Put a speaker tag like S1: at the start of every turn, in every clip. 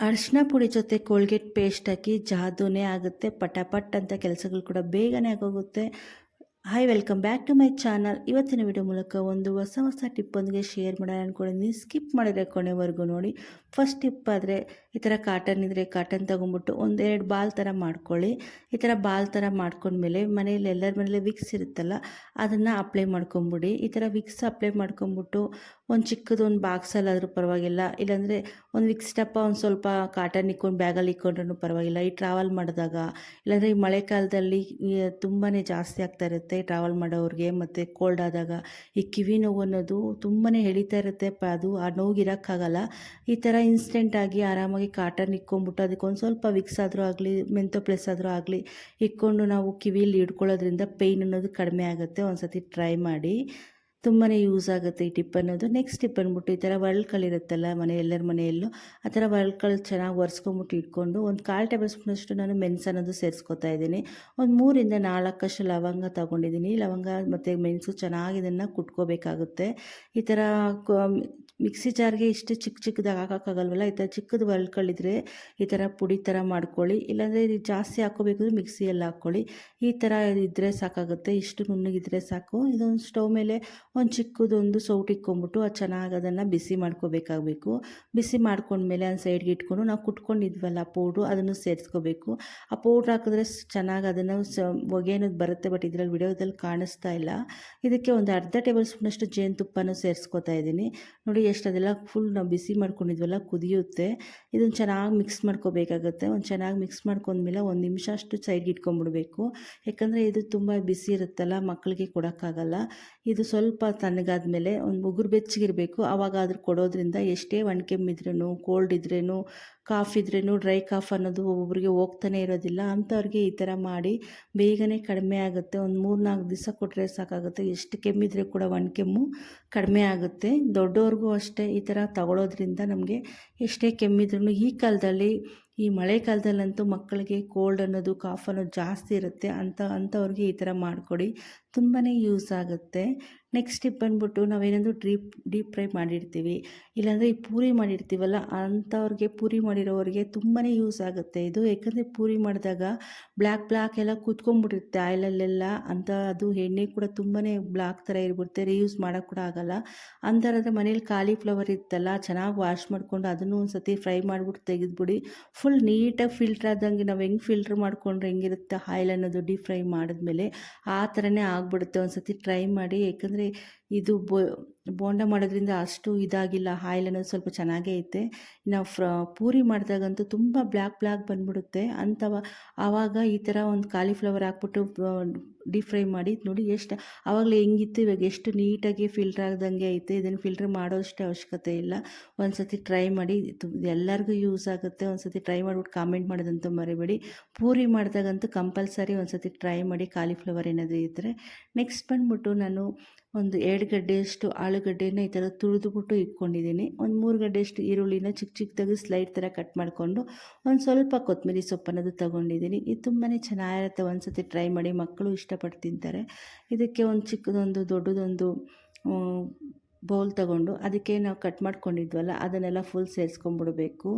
S1: ಅರಿಶಿನ ಪುಡಿ ಜೊತೆ ಕೋಲ್ಗೇಟ್ ಪೇಸ್ಟ್ ಹಾಕಿ ಜಾದೂನೇ ಆಗುತ್ತೆ ಪಟಾಪಟ್ ಅಂತ ಕೆಲಸಗಳು ಕೂಡ ಬೇಗನೆ ಆಗೋಗುತ್ತೆ. Hi welcome back to my channel ಇವತ್ತಿನ ವಿಡಿಯೋ ಮೂಲಕ ಒಂದು ಹೊಸ ಹೊಸ ಟಿಪ್ಪೊಂದಿಗೆ ಶೇರ್ ಮಾಡೋಣ ಅಂದ್ಕೊಂಡಿದ್ದೀನಿ ಸ್ಕಿಪ್ ಮಾಡಿದ್ರೆ ಕೊನೆವರೆಗೂ ನೋಡಿ. ಫಸ್ಟ್ ಟಿಪ್ ಆದರೆ ಈ ಥರ ಕಾಟನ್ ಇದ್ದರೆ ಕಾಟನ್ ತೊಗೊಂಬಿಟ್ಟು ಒಂದೆರಡು ಬಾಲ್ ಥರ ಮಾಡ್ಕೊಳ್ಳಿ. ಈ ಥರ ಬಾಲ್ ಥರ ಮಾಡ್ಕೊಂಡ್ಮೇಲೆ ಮನೆಯಲ್ಲಿ ಎಲ್ಲರ ಮನೇಲಿ ವಿಕ್ಸ್ ಇರುತ್ತಲ್ಲ, ಅದನ್ನು ಅಪ್ಲೈ ಮಾಡ್ಕೊಂಬಿಡಿ. ಈ ಥರ ವಿಕ್ಸ್ ಅಪ್ಲೈ ಮಾಡ್ಕೊಂಬಿಟ್ಟು ಒಂದು ಚಿಕ್ಕದು ಒಂದು ಬಾಕ್ಸಲ್ಲಾದರೂ ಪರವಾಗಿಲ್ಲ. ಇಲ್ಲಾಂದರೆ ಒಂದು ವಿಕ್ಸ್ ಡಪ್ಪ ಒಂದು ಸ್ವಲ್ಪ ಕಾಟನ್ ಇಕ್ಕೊಂಡು ಬ್ಯಾಗಲ್ಲಿ ಇಕ್ಕೊಂಡ್ರೂ ಪರವಾಗಿಲ್ಲ. ಈ ಟ್ರಾವೆಲ್ ಮಾಡಿದಾಗ, ಇಲ್ಲಾಂದರೆ ಈ ಮಳೆಗಾಲದಲ್ಲಿ ತುಂಬಾ ಜಾಸ್ತಿ ಆಗ್ತಾ ಇರುತ್ತೆ. ಟ್ರಾವೆಲ್ ಮಾಡೋರಿಗೆ ಮತ್ತು ಕೋಲ್ಡ್ ಆದಾಗ ಈ ಕಿವಿ ನೋವು ಅನ್ನೋದು ತುಂಬಾ ಎಳಿತಾ ಇರುತ್ತೆ. ಪ ಅದು ಆ ನೋವು ಇರೋಕ್ಕಾಗಲ್ಲ. ಈ ಥರ ಇನ್ಸ್ಟೆಂಟಾಗಿ ಆರಾಮಾಗಿ ಕಾಟನ್ ಇಕ್ಕೊಂಬಿಟ್ಟು ಅದಕ್ಕೊಂದು ಸ್ವಲ್ಪ ವಿಕ್ಸ್ ಆದರೂ ಆಗಲಿ ಮೆಂತೋ ಪ್ಲಸ್ ಆದರೂ ಆಗಲಿ ಇಕ್ಕೊಂಡು ನಾವು ಕಿವಿಯಲ್ಲಿ ಇಡ್ಕೊಳ್ಳೋದ್ರಿಂದ ಪೇಯ್ನ್ ಅನ್ನೋದು ಕಡಿಮೆ ಆಗುತ್ತೆ. ಒಂದು ಸತಿ ಟ್ರೈ ಮಾಡಿ. ತುಂಬಾ ಯೂಸ್ ಆಗುತ್ತೆ ಈ ಟಿಪ್ ಅನ್ನೋದು. ನೆಕ್ಸ್ಟ್ ಟಿಪ್ ಅಂದ್ಬಿಟ್ಟು ಈ ಥರ ಇರುತ್ತಲ್ಲ ಮನೆ, ಎಲ್ಲರ ಮನೆಯಲ್ಲೂ, ಆ ಥರ ಒರಳ್ಗಳು ಚೆನ್ನಾಗಿ ಒರೆಸ್ಕೊಂಬಿಟ್ಟು ಇಟ್ಕೊಂಡು ಒಂದು ಕಾಲು ಟೇಬಲ್ ಸ್ಪೂನಷ್ಟು ನಾನು ಮೆಣಸು ಅನ್ನೋದು ಸೇರಿಸ್ಕೊತಾ ಇದ್ದೀನಿ. ಒಂದು ಮೂರಿಂದ ನಾಲ್ಕಷ್ಟು ಲವಂಗ ತೊಗೊಂಡಿದ್ದೀನಿ. ಲವಂಗ ಮತ್ತು ಮೆಣಸು ಚೆನ್ನಾಗಿ ಇದನ್ನು ಕುಟ್ಕೋಬೇಕಾಗುತ್ತೆ. ಈ ಥರ ಮಿಕ್ಸಿ ಜಾರ್ಗೆ ಇಷ್ಟು ಚಿಕ್ಕ ಚಿಕ್ಕದಾಗಿ ಹಾಕೋಕ್ಕಾಗಲ್ವಲ್ಲ, ಈ ಥರ ಚಿಕ್ಕದು ವರ್ಳ್ಕಳಿದ್ರೆ ಈ ಥರ ಪುಡಿ ಥರ ಮಾಡ್ಕೊಳ್ಳಿ. ಇಲ್ಲಾಂದರೆ ಇದು ಜಾಸ್ತಿ ಹಾಕೋಬೇಕು ಮಿಕ್ಸಿಯಲ್ಲಿ ಹಾಕ್ಕೊಳ್ಳಿ. ಈ ಥರ ಇದ್ದರೆ ಸಾಕಾಗುತ್ತೆ. ಇಷ್ಟು ನುಣ್ಣಗಿದ್ರೆ ಸಾಕು. ಇದೊಂದು ಸ್ಟವ್ ಮೇಲೆ ಒಂದು ಚಿಕ್ಕದೊಂದು ಸೌಟ್ ಇಕ್ಕೊಂಬಿಟ್ಟು ಅದು ಚೆನ್ನಾಗಿ ಅದನ್ನು ಬಿಸಿ ಮಾಡ್ಕೋಬೇಕಾಗಬೇಕು. ಬಿಸಿ ಮಾಡ್ಕೊಂಡ್ಮೇಲೆ ಒಂದು ಸೈಡ್ಗೆ ಇಟ್ಕೊಂಡು ನಾವು ಕುಟ್ಕೊಂಡಿದ್ವಲ್ಲ ಪೌಡ್ರು ಅದನ್ನು ಸೇರಿಸ್ಕೋಬೇಕು. ಆ ಪೌಡ್ರ್ ಹಾಕಿದ್ರೆ ಚೆನ್ನಾಗಿ ಅದನ್ನು ಸ ಹೊಗೆನೋದು ಬರುತ್ತೆ ಬಟ್ ಇದರಲ್ಲಿ ವಿಡಿಯೋದಲ್ಲಿ ಕಾಣಿಸ್ತಾ ಇಲ್ಲ. ಇದಕ್ಕೆ ಒಂದು ಅರ್ಧ ಟೇಬಲ್ ಸ್ಪೂನಷ್ಟು ಜೇನುತುಪ್ಪನೂ ಸೇರಿಸ್ಕೊತಾ ಇದ್ದೀನಿ. ನೋಡಿ ಎಷ್ಟು ಅದೆಲ್ಲ ಫುಲ್ ನಾವು ಬಿಸಿ ಮಾಡ್ಕೊಂಡಿದ್ವಲ್ಲ ಕುದಿಯುತ್ತೆ. ಇದನ್ನು ಚೆನ್ನಾಗಿ ಮಿಕ್ಸ್ ಮಾಡ್ಕೋಬೇಕಾಗುತ್ತೆ. ಒಂದು ಚೆನ್ನಾಗಿ ಮಿಕ್ಸ್ ಮಾಡ್ಕೊಂಡ್ಮೇಲೆ ಒಂದು ನಿಮಿಷ ಅಷ್ಟು ಸೈಡ್ಗೆ ಇಟ್ಕೊಂಡ್ಬಿಡ್ಬೇಕು. ಯಾಕಂದರೆ ಇದು ತುಂಬ ಬಿಸಿ ಇರುತ್ತಲ್ಲ ಮಕ್ಕಳಿಗೆ ಕೊಡೋಕ್ಕಾಗಲ್ಲ. ಇದು ಸ್ವಲ್ಪ ತಣ್ಣಗಾದ್ಮೇಲೆ ಒಂದು ಉಗುರು ಬೆಚ್ಚಗಿರಬೇಕು. ಆವಾಗಾದ್ರೂ ಕೊಡೋದ್ರಿಂದ ಎಷ್ಟೇ ಒಣಕೆಮ್ಮಿದ್ರೂ ಕೋಲ್ಡ್ ಇದ್ರೂ ಕಾಫ್ ಇದ್ರೂ ಡ್ರೈ ಕಾಫ್ ಅನ್ನೋದು ಒಬ್ಬೊಬ್ರಿಗೆ ಹೋಗ್ತಾನೆ ಇರೋದಿಲ್ಲ. ಅಂಥವ್ರಿಗೆ ಈ ಥರ ಮಾಡಿ ಬೇಗನೆ ಕಡಿಮೆ ಆಗುತ್ತೆ. ಒಂದು ಮೂರು ನಾಲ್ಕು ದಿವಸ ಕೊಟ್ಟರೆ ಸಾಕಾಗುತ್ತೆ. ಎಷ್ಟು ಕೆಮ್ಮಿದ್ರೆ ಕೂಡ ಒಣಕೆಮ್ಮು ಕಡಿಮೆ ಆಗುತ್ತೆ. ದೊಡ್ಡವ್ರಿಗೂ ಅಷ್ಟೇ ಈ ಥರ ತಗೊಳ್ಳೋದ್ರಿಂದ ನಮಗೆ ಎಷ್ಟೇ ಕೆಮ್ಮಿದ್ರೂ ಈ ಕಾಲದಲ್ಲಿ, ಈ ಮಳೆಗಾಲದಲ್ಲಂತೂ ಮಕ್ಕಳಿಗೆ ಕೋಲ್ಡ್ ಅನ್ನೋದು, ಕಾಫ್ ಅನ್ನೋದು ಜಾಸ್ತಿ ಇರುತ್ತೆ. ಅಂತ, ಅಂಥವ್ರಿಗೆ ಈ ಥರ ಮಾಡಿಕೊಡಿ. ತುಂಬಾ ಯೂಸ್ ಆಗುತ್ತೆ. ನೆಕ್ಸ್ಟ್ ಟಿಪ್ ಬಂದ್ಬಿಟ್ಟು ನಾವೇನಾದರೂ ಡ್ರೀಪ್ ಡೀಪ್ ಫ್ರೈ ಮಾಡಿರ್ತೀವಿ. ಇಲ್ಲಾಂದರೆ ಈ ಪೂರಿ ಮಾಡಿರ್ತೀವಲ್ಲ, ಅಂಥವ್ರಿಗೆ ಪೂರಿ ಮಾಡಿರೋರಿಗೆ ತುಂಬಾ ಯೂಸ್ ಆಗುತ್ತೆ. ಇದು ಯಾಕಂದರೆ ಪೂರಿ ಮಾಡಿದಾಗ ಬ್ಲ್ಯಾಕ್ ಬ್ಲ್ಯಾಕ್ ಎಲ್ಲ ಕೂತ್ಕೊಂಡ್ಬಿಟ್ಟಿರುತ್ತೆ ಆಯಿಲಲ್ಲೆಲ್ಲ ಅಂತ ಅದು ಎಣ್ಣೆ ಕೂಡ ತುಂಬಾ ಬ್ಲ್ಯಾಕ್ ಥರ ಇರ್ಬಿಡುತ್ತೆ. ರೀಯೂಸ್ ಮಾಡೋಕ್ಕೆ ಕೂಡ ಆಗಲ್ಲ. ಅಂತಾರಾದ್ರೆ ಮನೇಲಿ ಕಾಲಿಫ್ಲವರ್ ಇತ್ತಲ್ಲ ಚೆನ್ನಾಗಿ ವಾಶ್ ಮಾಡಿಕೊಂಡು ಅದನ್ನು ಒಂದು ಸತಿ ಫ್ರೈ ಮಾಡಿಬಿಟ್ಟು ತೆಗೆದುಬಿಡಿ. ಫುಲ್ ನೀಟಾಗಿ ಫಿಲ್ಟ್ರ್ ಆದಂಗೆ ನಾವು ಹೆಂಗೆ ಫಿಲ್ಟ್ರ್ ಮಾಡ್ಕೊಂಡ್ರೆ ಹೆಂಗಿರುತ್ತೆ ಆಯಿಲ್ ಅನ್ನೋದು ಡೀಪ್ ಫ್ರೈ ಮಾಡಿದ್ಮೇಲೆ ಆ ಥರನೇ ಆಗಿಬಿಡುತ್ತೆ. ಒಂದು ಸತಿ ಟ್ರೈ ಮಾಡಿ ಯಾಕಂದರೆ ಇದು ಬೋಂಡ ಮಾಡೋದ್ರಿಂದ ಅಷ್ಟು ಇದಾಗಿಲ್ಲ, ಆಯಿಲ್ ಅನ್ನೋದು ಸ್ವಲ್ಪ ಚೆನ್ನಾಗೇ ಐತೆ. ನಾವು ಫ್ರ, ಪೂರಿ ಮಾಡಿದಾಗಂತೂ ತುಂಬ ಬ್ಲ್ಯಾಕ್ ಬ್ಲ್ಯಾಕ್ ಬಂದ್ಬಿಡುತ್ತೆ. ಅಂಥವ, ಆವಾಗ ಈ ಥರ ಒಂದು ಕಾಲಿಫ್ಲವರ್ ಹಾಕ್ಬಿಟ್ಟು ಡೀಪ್ ಫ್ರೈ ಮಾಡಿ, ನೋಡಿ ಎಷ್ಟು, ಆವಾಗಲೇ ಹೆಂಗಿತ್ತು, ಇವಾಗ ಎಷ್ಟು ನೀಟಾಗಿ ಫಿಲ್ಟರ್ ಆಗ್ದಂಗೆ ಐತೆ. ಇದನ್ನು ಫಿಲ್ಟ್ರ್ ಮಾಡೋಷ್ಟು ಅವಶ್ಯಕತೆ ಇಲ್ಲ. ಒಂದು ಸತಿ ಟ್ರೈ ಮಾಡಿ ಎಲ್ಲರಿಗೂ ಯೂಸ್ ಆಗುತ್ತೆ. ಒಂದು ಸತಿ ಟ್ರೈ ಮಾಡಿಬಿಟ್ಟು ಕಾಮೆಂಟ್ ಮಾಡೋದಂತೂ ಮರಿಬೇಡಿ. ಪೂರಿ ಮಾಡಿದಾಗಂತೂ ಕಂಪಲ್ಸರಿ ಒಂದು ಸತಿ ಟ್ರೈ ಮಾಡಿ, ಕಾಲಿಫ್ಲವರ್ ಏನಾದರೂ ಇದ್ದರೆ ನೆಕ್ಸ್ಟ್ ಬಂದ್ಬಿಟ್ಟು ನಾನು ಒಂದು ಎರಡು ಗಡ್ಡೆಯಷ್ಟು ಆಲೂಗಡ್ಡೆನ ಈ ಥರ ತುಳಿದುಬಿಟ್ಟು ಇಟ್ಕೊಂಡಿದ್ದೀನಿ. ಒಂದು ಮೂರು ಗಡ್ಡೆಯಷ್ಟು ಈರುಳ್ಳಿನ ಚಿಕ್ಕ ಚಿಕ್ಕದಾಗಿ ಸ್ಲೈಡ್ ಥರ ಕಟ್ ಮಾಡಿಕೊಂಡು ಒಂದು ಸ್ವಲ್ಪ ಕೊತ್ತಂಬರಿ ಸೊಪ್ಪನ್ನದು ತೊಗೊಂಡಿದ್ದೀನಿ. ಇದು ತುಂಬಾ ಚೆನ್ನಾಗಿರುತ್ತೆ. ಒಂದು ಸತಿ ಟ್ರೈ ಮಾಡಿ ಮಕ್ಕಳು ಇಷ್ಟಪಟ್ಟು ತಿಂತಾರೆ. ಇದಕ್ಕೆ ಒಂದು ಚಿಕ್ಕದೊಂದು ದೊಡ್ಡದೊಂದು ಬೌಲ್ ತಗೊಂಡು ಅದಕ್ಕೆ ನಾವು ಕಟ್ ಮಾಡ್ಕೊಂಡಿದ್ವಲ್ಲ, ಅದನ್ನೆಲ್ಲ ಫುಲ್ ಸೇರಿಸ್ಕೊಂಡ್ಬಿಡಬೇಕು.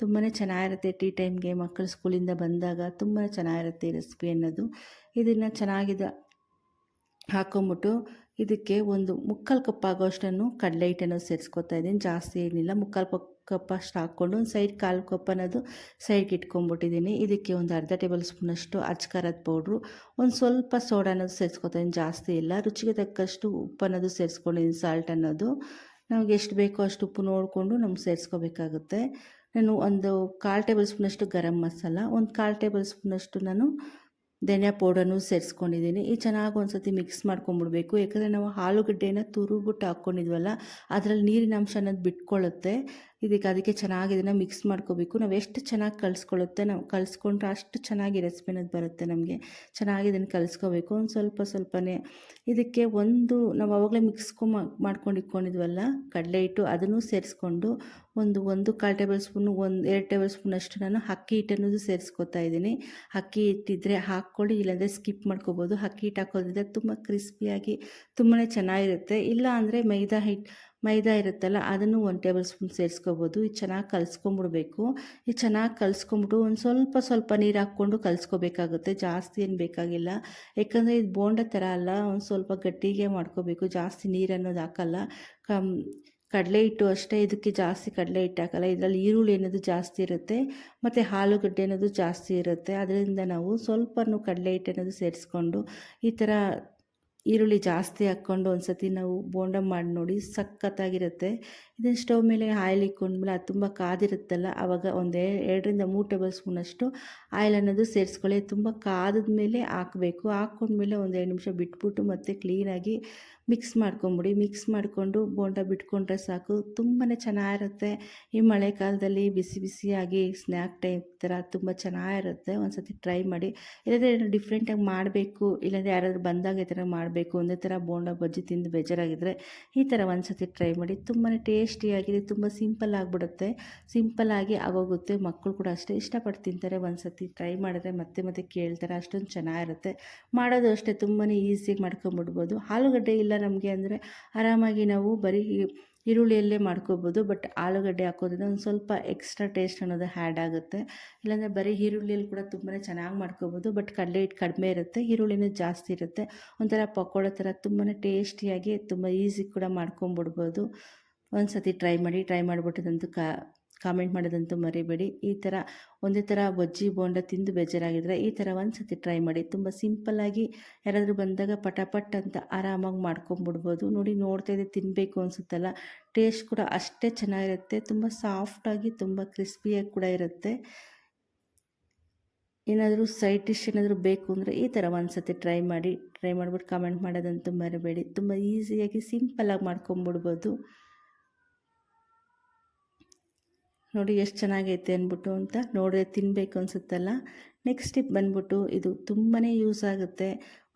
S1: ತುಂಬಾ ಚೆನ್ನಾಗಿರುತ್ತೆ ಟೀ ಟೈಮ್ಗೆ ಮಕ್ಕಳು ಸ್ಕೂಲಿಂದ ಬಂದಾಗ. ತುಂಬ ಚೆನ್ನಾಗಿರುತ್ತೆ ರೆಸಿಪಿ ಅನ್ನೋದು. ಇದನ್ನು ಚೆನ್ನಾಗಿದೆ ಹಾಕೊಂಬಿಟ್ಟು ಇದಕ್ಕೆ ಒಂದು ಮುಕ್ಕಾಲು ಕಪ್ ಆಗೋಷ್ಟನ್ನು ಕಡಲೆ ಹಿಟ್ಟನ್ನು ಸೇರಿಸ್ಕೊತಾ ಇದ್ದೀನಿ. ಜಾಸ್ತಿ ಏನಿಲ್ಲ. ಮುಕ್ಕಾಲು ಕಪ್ ಅಷ್ಟು ಹಾಕ್ಕೊಂಡು ಒಂದು ಸೈಡ್ ಕಾಲು ಕಪ್ ಅನ್ನೋದು ಸೈಡ್ಗೆ ಇಟ್ಕೊಂಡ್ಬಿಟ್ಟಿದ್ದೀನಿ. ಇದಕ್ಕೆ ಒಂದು ಅರ್ಧ ಟೇಬಲ್ ಸ್ಪೂನಷ್ಟು ಅಚ್ಕಾರದ ಪೌಡ್ರು, ಒಂದು ಸ್ವಲ್ಪ ಸೋಡಾ ಅನ್ನೋದು ಸೇರಿಸ್ಕೊತಾ ಇದ್ದೀನಿ. ಜಾಸ್ತಿ ಇಲ್ಲ. ರುಚಿಗೆ ತಕ್ಕಷ್ಟು ಉಪ್ಪು ಅನ್ನೋದು ಸೇರಿಸ್ಕೊಂಡಿದ್ದೀನಿ ಸಾಲ್ಟ್ ಅನ್ನೋದು. ನಮಗೆ ಎಷ್ಟು ಬೇಕೋ ಅಷ್ಟು ಉಪ್ಪು ನೋಡಿಕೊಂಡು ನಮ್ಗೆ ಸೇರಿಸ್ಕೋಬೇಕಾಗುತ್ತೆ. ನಾನು ಒಂದು ಕಾಲು ಟೇಬಲ್ ಸ್ಪೂನಷ್ಟು ಗರಂ ಮಸಾಲ, ಒಂದು ಕಾಲು ಟೇಬಲ್ ಸ್ಪೂನಷ್ಟು ನಾನು ಧನಿಯಾ ಪೌಡರ್ನು ಸೇರಿಸ್ಕೊಂಡಿದ್ದೀನಿ. ಈ ಚೆನ್ನಾಗಿ ಒಂದು ಸತಿ ಮಿಕ್ಸ್ ಮಾಡ್ಕೊಂಬಿಡ್ಬೇಕು. ಯಾಕಂದರೆ ನಾವು ಆಲೂಗಡ್ಡೆನ ತುರುಬಿಟ್ಟು ಹಾಕ್ಕೊಂಡಿದ್ವಲ್ಲ ಅದರಲ್ಲಿ ನೀರಿನ ಅಂಶ ಅನ್ನೋದು ಬಿಟ್ಕೊಳ್ಳುತ್ತೆ ಇದಕ್ಕೆ ಅದಕ್ಕೆ ಚೆನ್ನಾಗಿ ಇದನ್ನು ಮಿಕ್ಸ್ ಮಾಡ್ಕೋಬೇಕು. ನಾವು ಎಷ್ಟು ಚೆನ್ನಾಗಿ ಕಲಿಸ್ಕೊಳ್ಳುತ್ತೆ ನಾವು ಕಲಿಸ್ಕೊಂಡ್ರೆ ಅಷ್ಟು ಚೆನ್ನಾಗಿ ರೆಸಿಪಿ ಅನ್ನೋದು ಬರುತ್ತೆ ನಮಗೆ. ಚೆನ್ನಾಗಿ ಇದನ್ನು ಕಲಿಸ್ಕೋಬೇಕು. ಒಂದು ಸ್ವಲ್ಪ ಸ್ವಲ್ಪನೇ ಇದಕ್ಕೆ ಒಂದು ನಾವು ಆವಾಗಲೇ ಮಿಕ್ಸ್ಕೊ ಮಾಡ್ಕೊಂಡು ಇಟ್ಕೊಂಡಿದ್ವಲ್ಲ ಕಡಲೆ ಹಿಟ್ಟು ಅದನ್ನು ಸೇರಿಸ್ಕೊಂಡು ಒಂದು ಒಂದು ಕಾಲು ಟೇಬಲ್ ಸ್ಪೂನು, ಒಂದು ಎರಡು ಟೇಬಲ್ ಸ್ಪೂನ್ ಅಷ್ಟು ನಾನು ಅಕ್ಕಿ ಹಿಟ್ಟನ್ನು ಸೇರಿಸ್ಕೊತಾ ಇದ್ದೀನಿ. ಅಕ್ಕಿ ಹಿಟ್ಟಿದ್ರೆ ಹಾಕ್ಕೊಳ್ಳಿ, ಇಲ್ಲಾಂದರೆ ಸ್ಕಿಪ್ ಮಾಡ್ಕೋಬೋದು. ಅಕ್ಕಿ ಹಿಟ್ಟು ಹಾಕೋದ್ರಿಂದ ತುಂಬ ಕ್ರಿಸ್ಪಿಯಾಗಿ ತುಂಬಾ ಚೆನ್ನಾಗಿರುತ್ತೆ. ಇಲ್ಲ ಅಂದರೆ ಮೈದಾ ಹಿಟ್ಟು ಮೈದಾ ಇರುತ್ತಲ್ಲ, ಅದನ್ನು ಒಂದು ಟೇಬಲ್ ಸ್ಪೂನ್ ಸೇರಿಸ್ಕೋಬೋದು. ಇದು ಚೆನ್ನಾಗಿ ಕಲಸ್ಕೊಂಬಿಡ್ಬೇಕು. ಇದು ಚೆನ್ನಾಗಿ ಕಲಸ್ಕೊಂಬಿಟ್ಟು ಒಂದು ಸ್ವಲ್ಪ ಸ್ವಲ್ಪ ನೀರು ಹಾಕ್ಕೊಂಡು ಕಲಿಸ್ಕೋಬೇಕಾಗುತ್ತೆ. ಜಾಸ್ತಿ ಏನು ಬೇಕಾಗಿಲ್ಲ. ಯಾಕಂದರೆ ಇದು ಬೋಂಡ ಥರ ಅಲ್ಲ, ಒಂದು ಸ್ವಲ್ಪ ಗಟ್ಟಿಗೆ ಮಾಡ್ಕೋಬೇಕು. ಜಾಸ್ತಿ ನೀರು ಅನ್ನೋದು ಹಾಕಲ್ಲ. ಕಮ್, ಕಡಲೆ ಹಿಟ್ಟು ಅಷ್ಟೇ, ಇದಕ್ಕೆ ಜಾಸ್ತಿ ಕಡಲೆ ಹಿಟ್ಟು ಹಾಕಲ್ಲ. ಇದರಲ್ಲಿ ಈರುಳ್ಳಿ ಅನ್ನೋದು ಜಾಸ್ತಿ ಇರುತ್ತೆ, ಮತ್ತು ಆಲೂಗಡ್ಡೆ ಅನ್ನೋದು ಜಾಸ್ತಿ ಇರುತ್ತೆ. ಅದರಿಂದ ನಾವು ಸ್ವಲ್ಪನೂ ಕಡಲೆ ಹಿಟ್ಟು ಅನ್ನೋದು ಸೇರಿಸ್ಕೊಂಡು ಈ ಥರ ಈರುಳ್ಳಿ ಜಾಸ್ತಿ ಹಾಕ್ಕೊಂಡು ಒಂದು ಸತಿ ನಾವು ಬೋಂಡ ಮಾಡಿ ನೋಡಿ ಸಖತ್ತಾಗಿರುತ್ತೆ. ಇದನ್ನು ಸ್ಟವ್ ಮೇಲೆ ಆಯಿಲ್ ಇಕ್ಕೊಂಡ್ಮೇಲೆ ಅದು ತುಂಬ ಕಾದಿರುತ್ತಲ್ಲ ಆವಾಗ ಒಂದು ಎರಡರಿಂದ ಮೂರು ಟೇಬಲ್ ಸ್ಪೂನಷ್ಟು ಆಯಿಲ್ ಅನ್ನೋದು ಸೇರಿಸ್ಕೊಳ್ಳಿ. ತುಂಬ ಕಾದ ಮೇಲೆ ಹಾಕಬೇಕು. ಹಾಕ್ಕೊಂಡ್ಮೇಲೆ ಒಂದು ಎರಡು ನಿಮಿಷ ಬಿಟ್ಬಿಟ್ಟು ಮತ್ತೆ ಕ್ಲೀನಾಗಿ ಮಿಕ್ಸ್ ಮಾಡ್ಕೊಂಬಿಡಿ ಮಿಕ್ಸ್ ಮಾಡಿಕೊಂಡು ಬೋಂಡ ಬಿಟ್ಕೊಂಡ್ರೆ ಸಾಕು. ತುಂಬಾ ಚೆನ್ನಾಗಿರುತ್ತೆ. ಈ ಮಳೆಗಾಲದಲ್ಲಿ ಬಿಸಿ ಬಿಸಿಯಾಗಿ ಸ್ನ್ಯಾಕ್ ಟೈಪ್ ಥರ ತುಂಬ ಚೆನ್ನಾಗಿರುತ್ತೆ. ಒಂದು ಸತಿ ಟ್ರೈ ಮಾಡಿ. ಇಲ್ಲದ್ರೆ ಏನೋ ಡಿಫ್ರೆಂಟಾಗಿ ಮಾಡಬೇಕು, ಇಲ್ಲಾಂದರೆ ಯಾರಾದರೂ ಬಂದಾಗ ಈ ಥರ ಮಾಡಬೇಕು, ಒಂದೇ ಥರ ಬೋಂಡ ಬಜ್ಜಿ ತಿಂದು ಬೇಜಾರಾಗಿದ್ದರೆ ಈ ಥರ ಒಂದು ಸತಿ ಟ್ರೈ ಮಾಡಿ ತುಂಬಾ ಟೇಸ್ಟಿಯಾಗಿದೆ ತುಂಬ ಸಿಂಪಲ್ ಆಗಿಬಿಡುತ್ತೆ. ಸಿಂಪಲ್ಲಾಗಿ ಆಗೋಗುತ್ತೆ. ಮಕ್ಕಳು ಕೂಡ ಅಷ್ಟೇ ಇಷ್ಟಪಟ್ಟು ತಿಂತಾರೆ. ಒಂದು ಸತಿ ಟ್ರೈ ಮಾಡಿದ್ರೆ ಮತ್ತೆ ಮತ್ತೆ ಕೇಳ್ತಾರೆ. ಅಷ್ಟೊಂದು ಚೆನ್ನಾಗಿರುತ್ತೆ. ಮಾಡೋದು ಅಷ್ಟೇ ತುಂಬಾ ಈಸಿಯಾಗಿ ಮಾಡ್ಕೊಂಬಿಡ್ಬೋದು. ಆಲೂಗಡ್ಡೆ ಇಲ್ಲ ನಮಗೆ ಅಂದರೆ ಆರಾಮಾಗಿ ನಾವು ಬರೀ ಈರುಳ್ಳಿಯಲ್ಲೇ ಮಾಡ್ಕೋಬೋದು ಬಟ್ ಆಲೂಗಡ್ಡೆ ಹಾಕೋದ್ರಿಂದ ಒಂದು ಸ್ವಲ್ಪ ಎಕ್ಸ್ಟ್ರಾ ಟೇಸ್ಟ್ ಅನ್ನೋದು ಹ್ಯಾಡ್ ಆಗುತ್ತೆ. ಇಲ್ಲಾಂದರೆ ಬರೀ ಈರುಳ್ಳಿಯಲ್ಲಿ ಕೂಡ ತುಂಬಾ ಚೆನ್ನಾಗಿ ಮಾಡ್ಕೋಬೋದು ಬಟ್ ಕಡಲೆ ಹಿಟ್ಟು ಕಡಿಮೆ ಇರುತ್ತೆ, ಈರುಳ್ಳಿನೂ ಜಾಸ್ತಿ ಇರುತ್ತೆ. ಒಂಥರ ಪಕೋಡ ಥರ ತುಂಬಾ ಟೇಸ್ಟಿಯಾಗಿ ತುಂಬ ಈಸಿ ಕೂಡ ಮಾಡ್ಕೊಂಬಿಡ್ಬೋದು. ಒಂದು ಸತಿ ಟ್ರೈ ಮಾಡಿ ಟ್ರೈ ಮಾಡಿಬಿಟ್ಟದಂತೂ ಕಾ ಕಾಮೆಂಟ್ ಮಾಡೋದಂತೂ ಮರಿಬೇಡಿ. ಈ ಥರ ಒಂದೇ ಥರ ಬಜ್ಜಿ, ಬೋಂಡ ತಿಂದು ಬೇಜಾರಾಗಿದ್ರೆ ಈ ಥರ ಒಂದು ಸತಿ ಟ್ರೈ ಮಾಡಿ. ತುಂಬ ಸಿಂಪಲ್ಲಾಗಿ ಯಾರಾದರೂ ಬಂದಾಗ ಪಟಾಪಟ್ ಅಂತ ಆರಾಮಾಗಿ ಮಾಡ್ಕೊಂಬಿಡ್ಬೋದು. ನೋಡಿ ನೋಡ್ತಾ ಇದ್ದೆ ತಿನ್ನಬೇಕು ಅನಿಸುತ್ತಲ್ಲ. ಟೇಸ್ಟ್ ಕೂಡ ಅಷ್ಟೇ ಚೆನ್ನಾಗಿರುತ್ತೆ. ತುಂಬ ಸಾಫ್ಟಾಗಿ ತುಂಬ ಕ್ರಿಸ್ಪಿಯಾಗಿ ಕೂಡ ಇರುತ್ತೆ. ಏನಾದರೂ ಸೈಡ್ ಡಿಶ್ ಏನಾದರೂ ಬೇಕು ಅಂದರೆ ಈ ಥರ ಒಂದು ಸತಿ ಟ್ರೈ ಮಾಡಿ ಟ್ರೈ ಮಾಡಿಬಿಟ್ಟು ಕಾಮೆಂಟ್ ಮಾಡೋದಂತೂ ಮರಿಬೇಡಿ. ತುಂಬ ಈಸಿಯಾಗಿ ಸಿಂಪಲ್ಲಾಗಿ ಮಾಡ್ಕೊಂಬಿಡ್ಬೋದು. ನೋಡಿ ಎಷ್ಟು ಚೆನ್ನಾಗೈತೆ ಅಂದ್ಬಿಟ್ಟು ಅಂತ ನೋಡಿದ್ರೆ ತಿನ್ನಬೇಕು ಅನಿಸುತ್ತಲ್ಲ. ನೆಕ್ಸ್ಟ್ ಟಿಪ್ ಬಂದ್ಬಿಟ್ಟು ಇದು ತುಂಬಾ ಯೂಸ್ ಆಗುತ್ತೆ.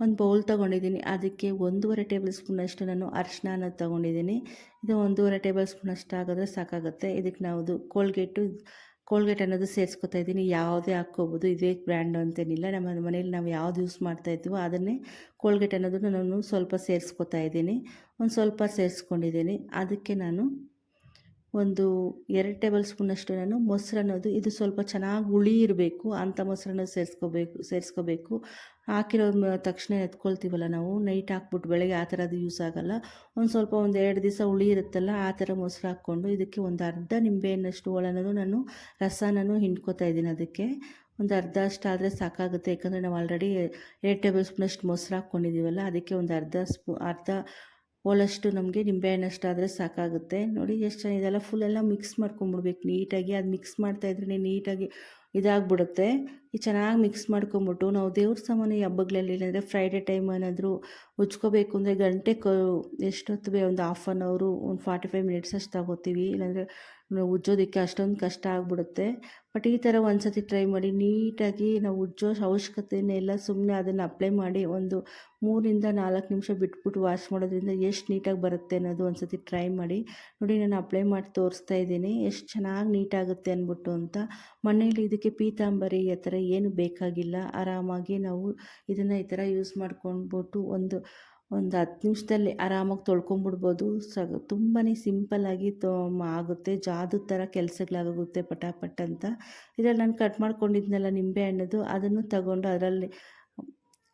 S1: ಒಂದು ಬೌಲ್ ತೊಗೊಂಡಿದ್ದೀನಿ. ಅದಕ್ಕೆ ಒಂದೂವರೆ ಟೇಬಲ್ ಸ್ಪೂನಷ್ಟು ನಾನು ಅರಿಶಿನ ತೊಗೊಂಡಿದ್ದೀನಿ. ಇದು ಒಂದೂವರೆ ಟೇಬಲ್ ಸ್ಪೂನಷ್ಟು ಆಗಿದ್ರೆ ಸಾಕಾಗುತ್ತೆ. ಇದಕ್ಕೆ ನಾವು ಕೋಲ್ಗೇಟು ಕೋಲ್ಗೇಟ್ ಅನ್ನೋದು ಸೇರಿಸ್ಕೊತಾ ಇದ್ದೀನಿ. ಯಾವುದೇ ಹಾಕ್ಕೋಬೋದು. ಇದೇ ಬ್ರ್ಯಾಂಡು ಅಂತೇನಿಲ್ಲ. ನಮ್ಮ ಮನೇಲಿ ನಾವು ಯಾವ್ದು ಯೂಸ್ ಮಾಡ್ತಾ ಇದ್ದೀವೋ ಅದನ್ನೇ ಕೋಲ್ಗೇಟ್ ಅನ್ನೋದನ್ನು ನಾನು ಸ್ವಲ್ಪ ಸೇರಿಸ್ಕೊತಾ ಇದ್ದೀನಿ. ಒಂದು ಸ್ವಲ್ಪ ಸೇರಿಸ್ಕೊಂಡಿದ್ದೀನಿ. ಅದಕ್ಕೆ ನಾನು ಒಂದು ಎರಡು ಟೇಬಲ್ ಸ್ಪೂನಷ್ಟು ನಾನು ಮೊಸರನ್ನೋದು. ಇದು ಸ್ವಲ್ಪ ಚೆನ್ನಾಗಿ ಹುಳಿ ಇರಬೇಕು. ಅಂಥ ಮೊಸರನ್ನ ಸೇರಿಸ್ಕೋಬೇಕು ಸೇರಿಸ್ಕೋಬೇಕು. ಹಾಕಿರೋ ತಕ್ಷಣ ಎತ್ಕೊಳ್ತೀವಲ್ಲ ನಾವು. ನೈಟ್ ಹಾಕ್ಬಿಟ್ಟು ಬೆಳಗ್ಗೆ ಆ ಥರದ್ದು ಯೂಸ್ ಆಗೋಲ್ಲ. ಒಂದು ಸ್ವಲ್ಪ ಒಂದು ಎರಡು ದಿವಸ ಹುಳಿ ಇರುತ್ತಲ್ಲ, ಆ ಥರ ಮೊಸರು ಹಾಕ್ಕೊಂಡು ಇದಕ್ಕೆ ಒಂದು ಅರ್ಧ ನಿಂಬೆಹಣ್ಣಷ್ಟು ಒಳನೂ ನಾನು ರಸನೂ ಹಿಂಡ್ಕೋತಾ ಇದ್ದೀನಿ ಅದಕ್ಕೆ. ಒಂದು ಅರ್ಧ ಅಷ್ಟಾದರೆ ಸಾಕಾಗುತ್ತೆ. ಯಾಕಂದರೆ ನಾವು ಆಲ್ರೆಡಿ ಎರಡು ಟೇಬಲ್ ಸ್ಪೂನಷ್ಟು ಮೊಸರು ಹಾಕ್ಕೊಂಡಿದ್ದೀವಲ್ಲ, ಅದಕ್ಕೆ ಒಂದು ಅರ್ಧ ಸ್ಪೂ, ಅರ್ಧ ಹೋಳಷ್ಟು ನಮಗೆ ನಿಂಬೆಹಣ್ಣಷ್ಟು ಆದರೆ ಸಾಕಾಗುತ್ತೆ. ನೋಡಿ ಎಷ್ಟು ಚೆನ್ನಾಗಿದೆಲ್ಲ ಫುಲ್ಲೆಲ್ಲ ಮಿಕ್ಸ್ ಮಾಡ್ಕೊಂಬಿಡ್ಬೇಕು. ನೀಟಾಗಿ ಅದು ಮಿಕ್ಸ್ ಮಾಡ್ತಾ ಮಾಡ್ತಾಯಿದ್ರೆ ನೀಟಾಗಿ ಇದಾಗ್ಬಿಡುತ್ತೆ. ಈ ಚೆನ್ನಾಗಿ ಮಿಕ್ಸ್ ಮಾಡ್ಕೊಂಬಿಟ್ಟು ನಾವು ದೇವ್ರ ಸಾಮಾನು ಹಬ್ಬಗಳಲ್ಲಿ ಇಲ್ಲಾಂದರೆ ಫ್ರೈಡೇ ಟೈಮ್ ಏನಾದರೂ ಉಜ್ಕೋಬೇಕು ಅಂದರೆ ಗಂಟೆ ಕ ಎಷ್ಟೊತ್ತು ಒಂದು ಹಾಫ್ ಆನ್ ಅವರು ಒಂದು ಫಾರ್ಟಿ ಫೈವ್ ಮಿನಿಟ್ಸ್ ಅಷ್ಟು ತಗೋತೀವಿ. ಇಲ್ಲಾಂದರೆ ಉಜ್ಜೋದಕ್ಕೆ ಅಷ್ಟೊಂದು ಕಷ್ಟ ಆಗಿಬಿಡುತ್ತೆ. ಬಟ್ ಈ ಥರ ಒಂದು ಸತಿ ಟ್ರೈ ಮಾಡಿ ನೀಟಾಗಿ ನಾವು ಉಜ್ಜೋ ಅವಶ್ಯಕತೆಯೇ ಇಲ್ಲ. ಸುಮ್ಮನೆ ಅದನ್ನು ಅಪ್ಲೈ ಮಾಡಿ ಒಂದು ಮೂರಿಂದ ನಾಲ್ಕು ನಿಮಿಷ ಬಿಟ್ಬಿಟ್ಟು ವಾಶ್ ಮಾಡೋದ್ರಿಂದ ಎಷ್ಟು ನೀಟಾಗಿ ಬರುತ್ತೆ ಅನ್ನೋದು ಒಂದು ಸತಿ ಟ್ರೈ ಮಾಡಿ ನೋಡಿ ನಾನು ಅಪ್ಲೈ ಮಾಡಿ ತೋರಿಸ್ತಾ ಇದ್ದೀನಿ. ಎಷ್ಟು ಚೆನ್ನಾಗಿ ನೀಟಾಗುತ್ತೆ ಅಂದ್ಬಿಟ್ಟು ಅಂತ. ಮನೇಲಿ ಇದಕ್ಕೆ ಪೀತಾಂಬರಿ ಆ ಥರ ಏನು ಬೇಕಾಗಿಲ್ಲ. ಆರಾಮಾಗಿ ನಾವು ಇದನ್ನು ಈ ಥರ ಯೂಸ್ ಮಾಡ್ಕೊಂಡ್ಬಿಟ್ಟು ಒಂದು ಒಂದು ಹತ್ತು ನಿಮಿಷದಲ್ಲಿ ಆರಾಮಾಗಿ ತೊಳ್ಕೊಂಬಿಡ್ಬೋದು. ಸ ತುಂಬಾ ಸಿಂಪಲ್ಲಾಗಿ ತೊ ಆಗುತ್ತೆ. ಜಾದು ಥರ ಕೆಲಸಗಳಾಗುತ್ತೆ ಪಟಾಪಟ್ ಅಂತ. ಇದರಲ್ಲಿ ನಾನು ಕಟ್ ಮಾಡ್ಕೊಂಡಿದ್ನಲ್ಲ ನಿಂಬೆ ಹಣ್ಣದು, ಅದನ್ನು ತಗೊಂಡು ಅದರಲ್ಲಿ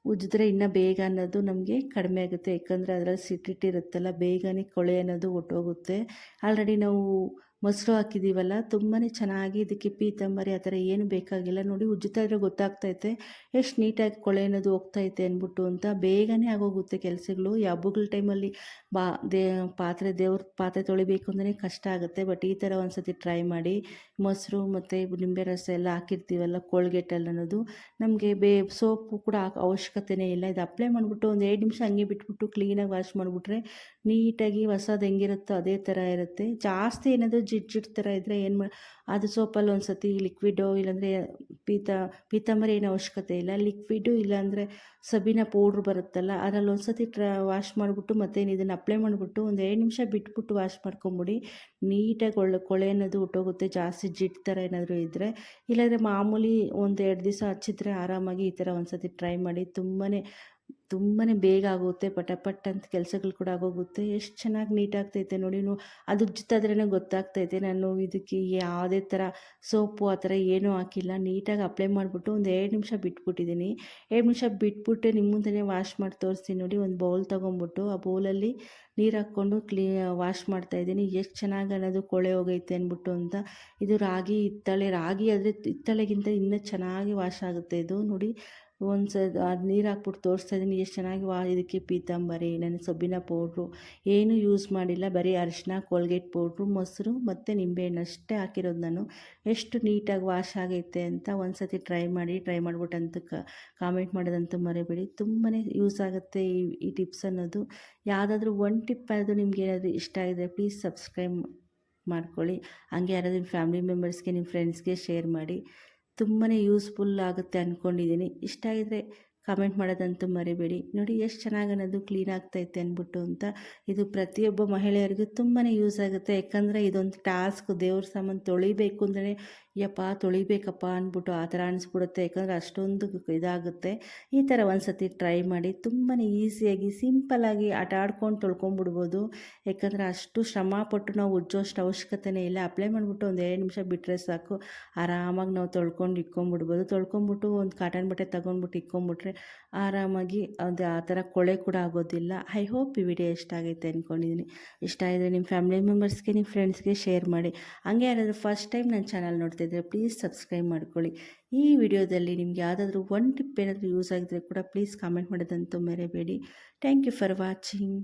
S1: ಉಜ್ಜಿದ್ರೆ ಇನ್ನೂ ಬೇಗ ಅನ್ನೋದು ನಮಗೆ ಕಡಿಮೆ ಆಗುತ್ತೆ. ಯಾಕಂದರೆ ಅದರಲ್ಲಿ ಸಿಟ್ಟಿಟ್ಟಿರುತ್ತಲ್ಲ ಬೇಗನೆ ಕೊಳೆ ಅನ್ನೋದು ಹೊಟ್ಟೋಗುತ್ತೆ ಆಲ್ರೆಡಿ ನಾವು ಮೊಸರು ಹಾಕಿದ್ದೀವಲ್ಲ ತುಂಬಾ ಚೆನ್ನಾಗಿ ಇದಕ್ಕೆ ಪೀತಂಬರಿ ಆ ಥರ ಏನು ಬೇಕಾಗಿಲ್ಲ. ನೋಡಿ, ಉಜ್ಜುತ್ತಾ ಇದ್ರೆ ಗೊತ್ತಾಗ್ತೈತೆ. ಎಷ್ಟು ನೀಟಾಗಿ ಕೊಳೆ ಅನ್ನೋದು ಹೋಗ್ತೈತೆ ಅಂದ್ಬಿಟ್ಟು ಅಂತ ಬೇಗನೆ ಆಗೋಗುತ್ತೆ ಕೆಲಸಗಳು. ಈ ಹಬ್ಬಗಳ ಟೈಮಲ್ಲಿ ಬಾ, ದೇ, ಪಾತ್ರೆ, ದೇವ್ರ ಪಾತ್ರೆ ತೊಳಿಬೇಕು ಅಂದ್ರೆ ಕಷ್ಟ ಆಗುತ್ತೆ. ಬಟ್ ಈ ಥರ ಒಂದ್ಸತಿ ಟ್ರೈ ಮಾಡಿ. ಮೊಸರು ಮತ್ತು ನಿಂಬೆ ರಸ ಎಲ್ಲ ಹಾಕಿರ್ತೀವಲ್ಲ ಕೋಳ್ಗೆಟ್ಟಲ್ಲಿ ಅನ್ನೋದು. ನಮಗೆ ಬೇ, ಸೋಪು ಕೂಡ ಅವಶ್ಯಕತೆಯೇ ಇಲ್ಲ. ಇದು ಅಪ್ಲೈ ಮಾಡಿಬಿಟ್ಟು ಒಂದು ಎರಡು ನಿಮಿಷ ಹಂಗೆ ಬಿಟ್ಬಿಟ್ಟು ಕ್ಲೀನಾಗಿ ವಾಶ್ ಮಾಡಿಬಿಟ್ರೆ ನೀಟಾಗಿ ಹೊಸದು ಹೆಂಗಿರುತ್ತೋ ಅದೇ ಥರ ಇರುತ್ತೆ. ಜಾಸ್ತಿ ಏನಾದರೂ ಜಿಡ್ ಜಿಡ್ ಥರ ಇದ್ದರೆ ಏನು ಮಾ, ಅದು ಸೋಪಲ್ಲಿ ಒಂದು ಸತಿ ಲಿಕ್ವಿಡೋ ಇಲ್ಲಾಂದರೆ ಪೀತ, ಪೀತಾಂಬರಿ ಏನು ಅವಶ್ಯಕತೆ ಇಲ್ಲ. ಲಿಕ್ವಿಡು ಇಲ್ಲಾಂದರೆ ಸಬೀನ ಪೌಡ್ರ್ ಬರುತ್ತಲ್ಲ, ಅದರಲ್ಲಿ ಒಂದು ಸತಿ ಟ್ರ ವಾಶ್ ಮಾಡಿಬಿಟ್ಟು ಮತ್ತೇನು ಇದನ್ನು ಅಪ್ಲೈ ಮಾಡಿಬಿಟ್ಟು ಒಂದು ಎರಡು ನಿಮಿಷ ಬಿಟ್ಬಿಟ್ಟು ವಾಶ್ ಮಾಡ್ಕೊಂಬಿಡಿ. ನೀಟಾಗಿ ಒಳ್ಳೆ ಕೊಳೆ ಅನ್ನೋದು ಹುಟ್ಟೋಗುತ್ತೆ. ಜಾಸ್ತಿ ಜಿಡ್ ಥರ ಏನಾದರೂ ಇದ್ದರೆ ಇಲ್ಲಾಂದರೆ ಮಾಮೂಲಿ ಒಂದು ಎರಡು ದಿವಸ ಹಚ್ಚಿದ್ರೆ ಆರಾಮಾಗಿ ಈ ಥರ ಒಂದು ಸತಿ ಟ್ರೈ ಮಾಡಿ. ತುಂಬಾ ತುಂಬಾ ಬೇಗ ಆಗುತ್ತೆ, ಪಟ ಅಂತ ಕೆಲಸಗಳು ಕೂಡ ಆಗೋಗುತ್ತೆ. ಎಷ್ಟು ಚೆನ್ನಾಗಿ ನೀಟಾಗ್ತೈತೆ ನೋಡಿ. ಅದ್ರ ಅದು ಉಜ್ಜಿತಾದ್ರೇ ಗೊತ್ತಾಗ್ತೈತೆ ನಾನು ಇದಕ್ಕೆ ಯಾವುದೇ ಥರ ಸೋಪು ಆ ಥರ ಏನೂ ಹಾಕಿಲ್ಲ. ನೀಟಾಗಿ ಅಪ್ಲೈ ಮಾಡಿಬಿಟ್ಟು ಒಂದು ಎರಡು ನಿಮಿಷ ಬಿಟ್ಬಿಟ್ಟಿದ್ದೀನಿ. ಎರಡು ನಿಮಿಷ ಬಿಟ್ಬಿಟ್ಟು ನಿಮ್ಮ ಮುಂದೆನೇ ವಾಶ್ ಮಾಡಿ ತೋರಿಸ್ತೀನಿ ನೋಡಿ. ಒಂದು ಬೌಲ್ ತೊಗೊಂಬಿಟ್ಟು ಆ ಬೌಲಲ್ಲಿ ನೀರು ಹಾಕ್ಕೊಂಡು ಕ್ಲೀ ವಾಶ್ ಮಾಡ್ತಾ ಇದ್ದೀನಿ. ಎಷ್ಟು ಚೆನ್ನಾಗಿ ಅನ್ನೋದು ಕೊಳೆ ಹೋಗೈತೆ ಅಂದ್ಬಿಟ್ಟು ಅಂತ. ಇದು ರಾಗಿ ಹಿತ್ತಾಳೆ. ರಾಗಿ ಆದರೆ ಹಿತ್ತಾಳೆಗಿಂತ ಇನ್ನೂ ಚೆನ್ನಾಗಿ ವಾಶ್ ಆಗುತ್ತೆ ಇದು ನೋಡಿ. ಒಂದು ಸ ಅದು ನೀರು ಹಾಕ್ಬಿಟ್ಟು ತೋರಿಸ್ತಾ ಇದ್ದೀನಿ. ಎಷ್ಟು ಚೆನ್ನಾಗಿ ವಾ ಇದಕ್ಕೆ ಪೀತಾಂಬರಿ ನನ್ನ ಸೊಬ್ಬಿನ ಪೌಡ್ರು. ಏನೂ ಯೂಸ್ ಮಾಡಿಲ್ಲ. ಬರೀ ಅರಿಶಿನ ಕೋಲ್ಗೇಟ್ ಪೌಡ್ರು, ಮೊಸರು ಮತ್ತು ನಿಂಬೆಹಣ್ಣು ಅಷ್ಟೇ ಹಾಕಿರೋದು ನಾನು. ಎಷ್ಟು ನೀಟಾಗಿ ವಾಶ್ ಆಗೈತೆ ಅಂತ ಒಂದು ಸತಿ ಟ್ರೈ ಮಾಡಿ ಟ್ರೈ ಮಾಡ್ಬಿಟ್ಟು ಅಂತ ಕಾಮೆಂಟ್ ಮಾಡೋದಂತೂ ಮರಿಬೇಡಿ. ತುಂಬಾ ಯೂಸ್ ಆಗುತ್ತೆ ಈ ಈ ಟಿಪ್ಸ್ ಅನ್ನೋದು. ಯಾವುದಾದ್ರೂ ಒನ್ ಟಿಪ್ ಆದರೂ ನಿಮ್ಗೆ ಏನಾದರೂ ಇಷ್ಟ ಆಗಿದೆ ಪ್ಲೀಸ್ ಸಬ್ಸ್ಕ್ರೈಬ್ ಮಾಡ್ಕೊಳ್ಳಿ. ಹಂಗೆ ಯಾರಾದರೂ ನಿಮ್ಮ ಫ್ಯಾಮಿಲಿ ಮೆಂಬರ್ಸ್ಗೆ ನಿಮ್ಮ ಫ್ರೆಂಡ್ಸ್ಗೆ ಶೇರ್ ಮಾಡಿ. ತುಂಬಾ ಯೂಸ್ಫುಲ್ ಆಗುತ್ತೆ ಅಂದ್ಕೊಂಡಿದ್ದೀನಿ ಇಷ್ಟ ಆಗಿದ್ರೆ ಕಾಮೆಂಟ್ ಮಾಡೋದಂತೂ ಮರಿಬೇಡಿ. ನೋಡಿ ಎಷ್ಟು ಚೆನ್ನಾಗಿ ಅನ್ನೋದು ಕ್ಲೀನ್ ಆಗ್ತೈತೆ ಅಂದ್ಬಿಟ್ಟು ಅಂತ ಇದು ಪ್ರತಿಯೊಬ್ಬ ಮಹಿಳೆಯರಿಗೂ ತುಂಬಾ ಯೂಸ್ ಆಗುತ್ತೆ. ಯಾಕಂದರೆ ಇದೊಂದು ಟಾಸ್ಕ್ ದೇವ್ರ ಸಾಮಾನು ತೊಳಿಬೇಕು ಅಂದರೆ ಯಪ್ಪ ತೊಳಿಬೇಕಪ್ಪ ಅಂದ್ಬಿಟ್ಟು ಆ ಥರ ಅನಿಸ್ಬಿಡುತ್ತೆ. ಯಾಕಂದರೆ ಅಷ್ಟೊಂದು ಇದಾಗುತ್ತೆ. ಈ ಥರ ಒಂದು ಸತಿ ಟ್ರೈ ಮಾಡಿ ತುಂಬಾ ಈಸಿಯಾಗಿ ಸಿಂಪಲ್ಲಾಗಿ ಆಟ ಆಡ್ಕೊಂಡು ತೊಳ್ಕೊಂಡ್ಬಿಡ್ಬೋದು. ಯಾಕಂದರೆ ಅಷ್ಟು ಶ್ರಮ ಪಟ್ಟು ನಾವು ಉಜ್ಜೋಷ್ಟು ಅವಶ್ಯಕತೆನೇ ಇಲ್ಲ. ಅಪ್ಲೈ ಮಾಡಿಬಿಟ್ಟು ಒಂದು ಎರಡು ನಿಮಿಷ ಬಿಟ್ಟರೆ ಸಾಕು. ಆರಾಮಾಗಿ ನಾವು ತೊಳ್ಕೊಂಡು ಇಟ್ಕೊಂಬಿಡ್ಬೋದು ತೊಳ್ಕೊಂಬಿಟ್ಟು ಒಂದು ಕಾಟನ್ ಬಟ್ಟೆ ತೊಗೊಂಡ್ಬಿಟ್ಟು ಇಟ್ಕೊಂಬಿಟ್ರೆ ಆರಾಮಾಗಿ ಅದು ಆ ಥರ ಕೊಳೆ ಕೂಡ ಆಗೋದಿಲ್ಲ. ಐ ಹೋಪ್ ಈ ವಿಡಿಯೋ ಇಷ್ಟ ಆಗೈತೆ ಅಂದ್ಕೊಂಡಿದ್ದೀನಿ ಇಷ್ಟ ಆದರೆ ನಿಮ್ಮ ಫ್ಯಾಮಿಲಿ ಮೆಂಬರ್ಸ್ಗೆ ನಿಮ್ಮ ಫ್ರೆಂಡ್ಸ್ಗೆ ಶೇರ್ ಮಾಡಿ. ಹಂಗೆ ಯಾರಾದರೂ ಫಸ್ಟ್ ಟೈಮ್ ನನ್ನ ಚಾನಲ್ ನೋಡ್ತಿದ್ರೆ ಪ್ಲೀಸ್ ಸಬ್ಸ್ಕ್ರೈಬ್ ಮಾಡ್ಕೊಳ್ಳಿ. ಈ ವಿಡಿಯೋದಲ್ಲಿ ನಿಮ್ಗೆ ಯಾವುದಾದ್ರೂ ಒನ್ ಟಿಪ್ ಏನಾದರೂ ಯೂಸ್ ಆಗಿದ್ರೆ ಕೂಡ ಪ್ಲೀಸ್ ಕಾಮೆಂಟ್ ಮಾಡೋದಂತೂ ಮರೆಯಬೇಡಿ ಥ್ಯಾಂಕ್ ಯು ಫಾರ್ ವಾಚಿಂಗ್